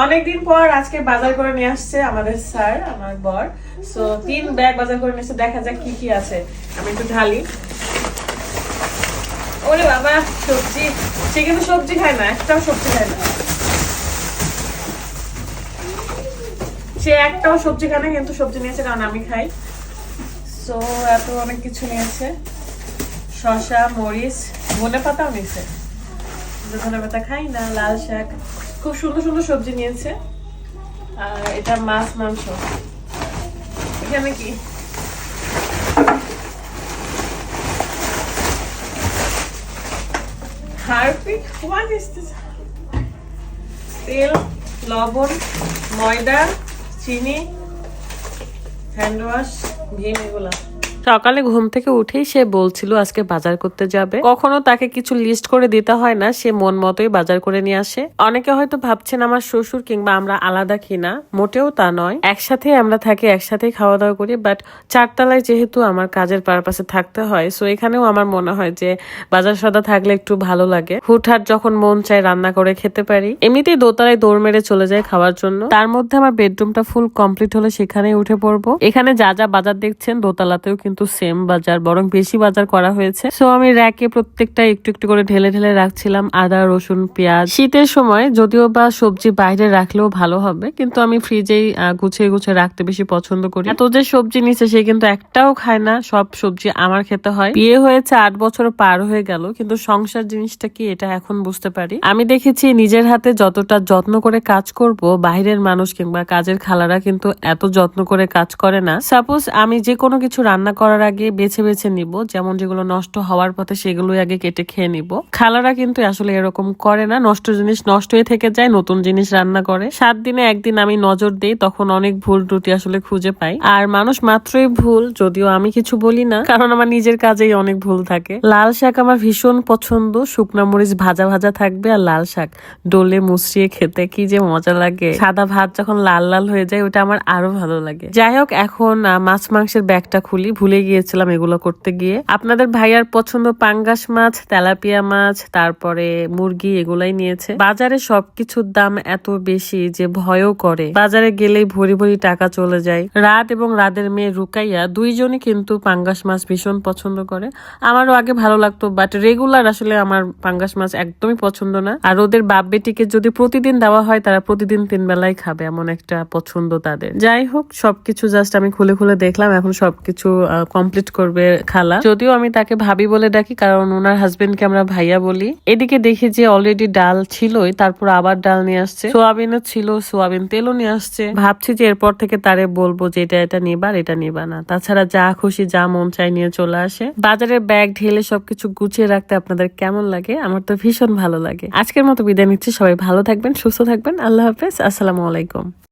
অনেকদিন পর আজকে বাজার করে নিয়ে আসছে আমাদের স্যার, আমার বর। সো তিন ব্যাগ বাজার করে নিয়ে দেখা যাক কি কি আছে। আমি একটু ঢালি। ওরে বাবা, সবজি। সে কিন্তু সবজি খায় না, একটাও সবজি খায় না। সে একটাও সবজি খায় না, কিন্তু সবজি নিয়েছে কারণ আমি খাই। সো এত অনেক কিছু নিয়েছে। শসা, মরিচ ধনে পাতাও নিয়েছে। ধনে পাতা খাই না, লাল শাক। খুব সুন্দর সুন্দর সবজি নিয়েছে। আর এটা মাছ, মাংস। এখানে কি? হারপিক? হোয়াট তেল লবণ, ময়দা, চিনি হ্যান্ড ওয়াশ ভীম এগুলা। সকালে ঘুম থেকে উঠেই সে বলছিল, আজকে বাজার করতে যাবে। কখনো তাকে কিছু লিস্ট করে দিতে হয় না, সে মন মতোই বাজার করে নিয়ে আসে। অনেকে হয়তো ভাবছেন, আমার শ্বশুর কিংবা আমরা আলাদা কিনা? মোটেও তা নয়। একসাথে আমরা থাকি একসাথে খাওয়া দাওয়া করি বাট চারতলায় যেহেতু আমার কাজের পারপাসে থাকতে হয় সো এখানেও আমার মনে হয় যে বাজার সদা থাকলে একটু ভালো লাগে। হুটহাট যখন মন চায় রান্না করে খেতে পারি। এমনিতেই দোতলায় দৌড় মেরে চলে যায় খাওয়ার জন্য। তার মধ্যে আমার বেডরুমটা ফুল কমপ্লিট হলে সেখানেই উঠে পড়ব। এখানে যা যা বাজার দেখছেন দোতলাতেও কিন্তু সেম বাজার, বরং বেশি বাজার করা হয়েছে। সো আমি র্যাকে প্রত্যেকটা একটু একটু করে ঢেলে ঢেলে রাখছিলাম, আদা, রসুন, পেঁয়াজ। শীতের সময় যদিও বা সবজি বাইরে রাখলেও ভালো হবে, কিন্তু আমি ফ্রিজেই গুছিয়ে গুছিয়ে রাখতে বেশি পছন্দ করি। এত যে সবজি নিচ্ছে সে কিন্তু একটাও খায় না, সব সবজি আমার খেতে হয়। বিয়ে হয়েছে আট বছর পার হয়ে গেল, কিন্তু সংসার জিনিসটা কি এটা এখন বুঝতে পারি। আমি দেখেছি নিজের হাতে যতটা যত্ন করে কাজ করব, বাইরের মানুষ কিংবা কাজের খালারা কিন্তু এত যত্ন করে কাজ করে না। সাপোজ আমি যে কোনো কিছু রান্না করার আগে বেছে বেছে নিব। যেমন যেগুলো নষ্ট হওয়ার পথে সেগুলোই আগে কেটে খেয়ে নিব। খালারা কিন্তু আসলে এরকম করে না। নষ্ট জিনিস নষ্ট হয়ে থেকে যায়, নতুন জিনিস রান্না করে। সাত দিনে একদিন আমি নজর দেই, তখন অনেক ভুল ত্রুটি আসলে খুঁজে পাই। আর মানুষ মাত্রই ভুল, যদিও আমি কিছু বলি না, কারণ আমার নিজের কাজেই অনেক ভুল থাকে। লাল শাক আমার ভীষণ পছন্দ। শুকনা মরিচ ভাজা ভাজা থাকবে আর লাল শাক। ডোলে মুসড়িয়ে খেতে কি যে মজা লাগে। সাদা ভাত যখন লাল লাল হয়ে যায়, ওটা আমার আরও ভালো লাগে। যাই হোক, এখন মাছ মাংসের ব্যাগটা খুলি। ভুলে গিয়েছিলাম এগুলো করতে গিয়ে। আপনাদের ভাইয়ার পছন্দ পাঙ্গাস মাছ, তেলাপিয়া মাছ, তারপরে মুরগি এগুলাই নিয়েছে। বাজারে সবকিছুর দাম এত বেশি যে ভয়ও করে। বাজারে গেলেই ভরি ভরি টাকা চলে যায়। রাত এবং রাতের মেয়ে রুকাইয়া দুইজনই কিন্তু পাঙ্গাস মাছ ভীষণ পছন্দ করে। আমারও আগে ভালো লাগতো বাট রেগুলার আসলে আমার পাঙ্গাস মাছ একদমই পছন্দ না। আর ওদের বাপ বেটিকে যদি প্রতিদিন দেওয়া হয়, তারা প্রতিদিন তিন বেলায় খাবে, এমন একটা পছন্দ তাদের। যাই হোক, সবকিছু জাস্ট আমি খুলে খুলে দেখলাম, এখন সবকিছু কমপ্লিট করবে খালা। যদিও আমি তাকে ভাবি বলে ডাকি, কারণ ওনার হাজবেন্ডকে আমরা ভাইয়া বলি। এদিকে দেখি যে অলরেডি ডাল ছিলই, তারপর আবার ডাল নিয়ে আসছে। সোয়াবিনও ছিল, সোয়াবিন তেলও নিয়ে আসছে। ভাবছি যে এরপর থেকে তারে বলব যে এটা এটা নিবা আর এটা নিবা না। তাছাড়া যা খুশি, যা মন চাই নিয়ে চলে আসে। বাজারের ব্যাগ ঢেলে সবকিছু গুছিয়ে রাখতে আপনাদের কেমন লাগে? আমার তো ভীষণ ভালো লাগে। আজকের মতো বিদায় নিচ্ছি। সবাই ভালো থাকবেন, সুস্থ থাকবেন। আল্লাহ হাফেজ। আসসালামু আলাইকুম।